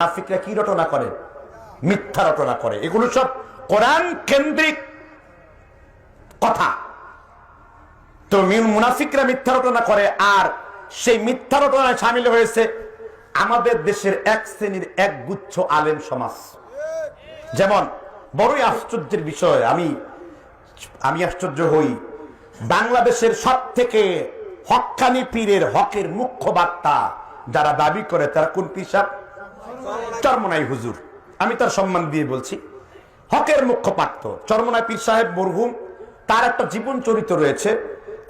মুনাফিকরা কি রটনা করে? মিথ্যা রটনা করে। এগুলো সব কোরআন কেন্দ্রিক কথা। তো মুনাফিকরা মিথ্যা রটনা করে আর সেই মিথ্যা রটনায় সামিল হয়েছে আমাদের দেশের এক শ্রেণির এক গুচ্ছ আলেম সমাজ। যেমন, বড়ই আশ্চর্যের বিষয়, আমি আমি আশ্চর্য হই। বাংলাদেশের সব থেকে হকানি পীরের হকের মুখ্য বার্তা যারা দাবি করে তারা কোন পিসাব চরমনাই হুজুর, আমি তার সম্মান দিয়ে বলছি। হকের মুখ্য পাঠ্য চরমনাই পীর সাহেব মরহুম, তার একটা জীবন চরিত্র রয়েছে।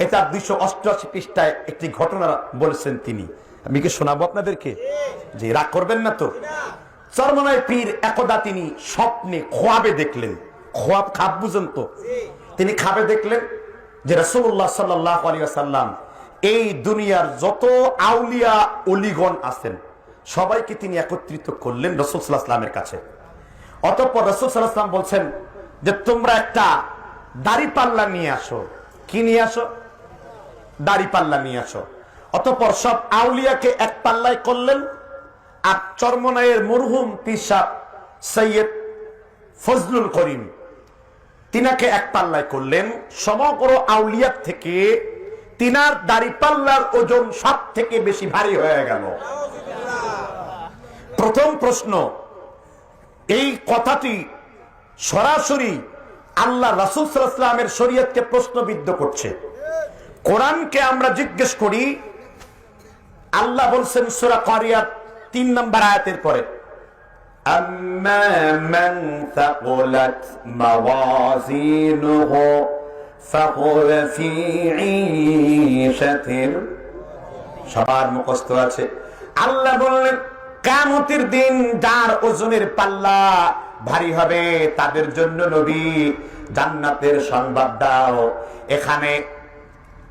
এটা দুইশো অষ্টআশি পৃষ্ঠায় একটি ঘটনা বলেছেন তিনি। আমি কি শোনাবো আপনাদেরকে? যে রাগ করবেন না তো। চরমনায় পীর একদা তিনি স্বপ্নে খোয়াবে দেখলেন। খোয়াব খাব বুঝেন তো। তিনি খাবে দেখলেন যে রসুল্লাহ সাল্লাহ আলিয়াল্লাম এই দুনিয়ার যত আউলিয়া, অলিগণ আছেন সবাইকে তিনি একত্রিত করলেন রসুল সাল্লাহ আসলামের কাছে। অতঃপর রসুল সাল্লাহ আসলাম বলছেন যে, তোমরা একটা দাড়ি পাল্লা নিয়ে আসো। কি নিয়ে আসো? দাড়ি পাল্লা নিয়ে আসো। অতঃপর সব আউলিয়াকে এক পাল্লায় করলেন আর চরমনায়ের মরহুম পিসাব সৈয়দ ফজলুল করিম তিনাকে এক পাল্লায় করলেন। সমগ্র আউলিয়াত থেকে তিনার দাড়ি পাল্লার ওজন সব থেকে বেশি ভারী হয়ে গেল। প্রথম প্রশ্ন, এই কথাটি সরাসরি আল্লাহ রাসুল সাল্লামের শরীয়তকে প্রশ্নবিদ্ধ করছে। কোরআনকে আমরা জিজ্ঞেস করি, আল্লাহ বলছেন সুরা করিয়া তিন নম্বর আয়াতের পরে সবার মুখস্থ আছে। আল্লাহ বললেন কামতির দিন যার ওজনের পাল্লা ভারী হবে, তাদের জন্য নবী, জান্নাতের সংবাদ দাও। এখানে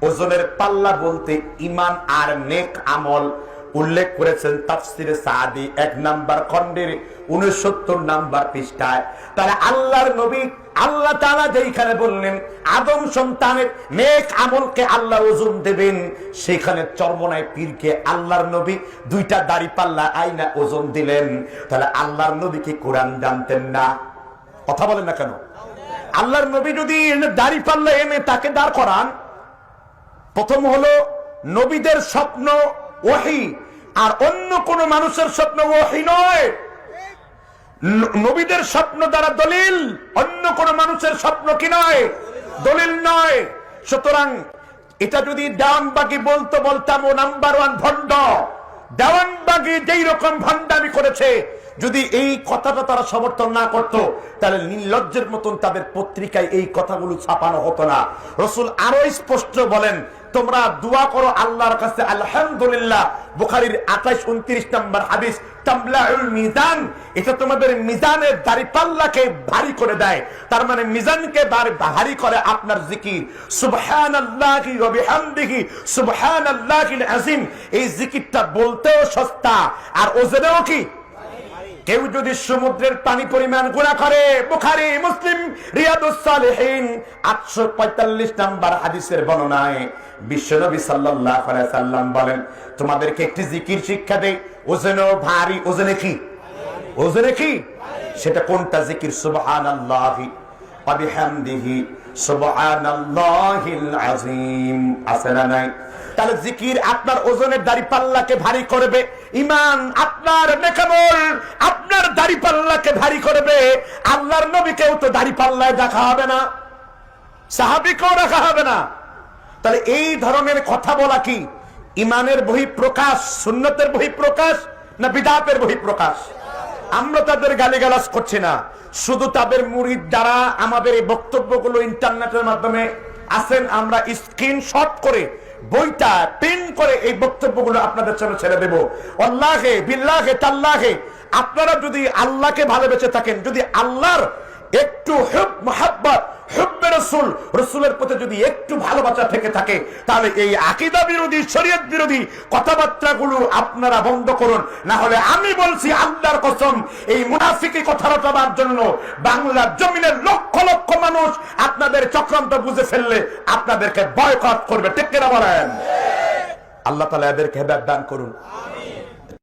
ওজনের পাল্লা বলতে ইমান আর নেক আমল। উল্লেখ করেছেন তাফসিরে সাদি এক নাম্বার খণ্ডের উনসত্তর নাম্বার পৃষ্ঠায়। তাহলে আল্লাহর নবী আল্লাহ তাআলা যেইখানে বললেন, আদম সন্তানের নেক আমলকে আল্লাহ ওজন দেবেন, সেখানে চর্মনায় পীরকে আল্লাহর নবী দুইটা দাড়ি পাল্লা আইনা ওজন দিলেন। তাহলে আল্লাহর নবী কি কোরআন জানতেন না? কথা বলেন না কেন? আল্লাহর নবী যদি দাড়ি পাল্লা এনে তাকে দাঁড় করান, প্রথম হলো নবীদের স্বপ্ন ওহি আর অন্য কোন মানুষের স্বপ্ন ওহি নয়। নবীদের স্বপ্ন দ্বারা দলিল, অন্য কোন মানুষের স্বপ্ন কি নয়? দলিল নয়। সুতরাং এটা যদি দেওয়ানবাগি বলতো বলতাম, ও নাম্বার ওয়ান ভণ্ড। দেওয়ানবাগি যেই রকম ভণ্ডামি করেছে, যদি এই কথাটা তারা সমর্থন না করত, তাহলে নির্লজ্জের মতন তাদের পত্রিকায় এই কথাগুলো ছাপানো হতো না। রসুল আরও স্পষ্ট বলেন তোমরা দোয়া করো আল্লাহর কাছে, আলহামদুলিল্লাহ। বুখারীর 28 29 নম্বর হাদিস মিজান এটা তোমাদের মিজানের দাড়িপাল্লাকে ভারী করে দেয়। তার মানে মিজানকে ভারী- করে আপনার জিকির। সুবহানাল্লাহি ওয়া বিহামদিহি, সুবহানাল্লাহিল আযীম। এই জিকিরটা বলতেও সস্তা। আর ওজনেও কি? কেউ যদি সমুদ্রের পানি পরিমাণ গুণা করে বুখারি মুসলিম রিয়াদুসালেহীন আটশো পঁয়তাল্লিশ নাম্বার হাদিসের বর্ণনায় বিশ্বনবী সাল্লাহ সাল্লাম বলেন তোমাদেরকে একটি জিকির শিক্ষা দেয় ওজনে ভারী ওজনে কি? ওজনে কি? সেটা কোনটা জিকির? সুবাহ ওয়া বিহামদিহি সুবহানাল্লাহিল আযীম। আছে না নাই? তাহলে জিকির আপনার ওজনের দাড়ি পাল্লাকে ভারী করবে ইমান আপনার নেকামল আপনার দাড়ি পাল্লাকে ভারী করবে, আল্লাহর নবীকেও তো দাড়ি পাল্লায় দেখা হবে না, সাহাবিকেও রাখা হবে না। তাহলে এই ধরনের কথা বলা কি? ইমানের বহি প্রকাশ সুন্নতের বহি প্রকাশ না বিদাতের বহি প্রকাশ আমরা তাদের গালিগালাজ করছি না। শুধু তাদের মুড়ির দ্বারা আমাদের এই বক্তব্যগুলো ইন্টারনেটের মাধ্যমে আসেন আমরা স্ক্রিনশট করে, বইটা প্রিন্ট করে এই বক্তব্যগুলো আপনাদের সামনে ছেড়ে দেব। আল্লাহে বিল্লাহে, তাল্লাহে, আপনারা যদি আল্লাহকে ভালোবেসে থাকেন, যদি আল্লাহর একটু হুব মোহাব্বত, হুব্বে রসুল, রসুলের প্রতি যদি একটু ভালোবাসা থেকে থাকে, তাহলে এই আকিদা বিরোধী, শরীয়ত বিরোধী কথাবার্তাগুলো আপনারা বন্ধ করুন। না হলে আমি বলছি আল্লাহর কসম, এই মুনাফিকি কথা রটাবার জন্য বাংলার জমিনের লক্ষ লক্ষ মানুষ আপনাদের চক্রান্ত বুঝে ফেললে আপনাদেরকে বয়কট করবে। কিনা বলেন? আল্লাহ তালা এদেরকে হেদায়ত দান করুন।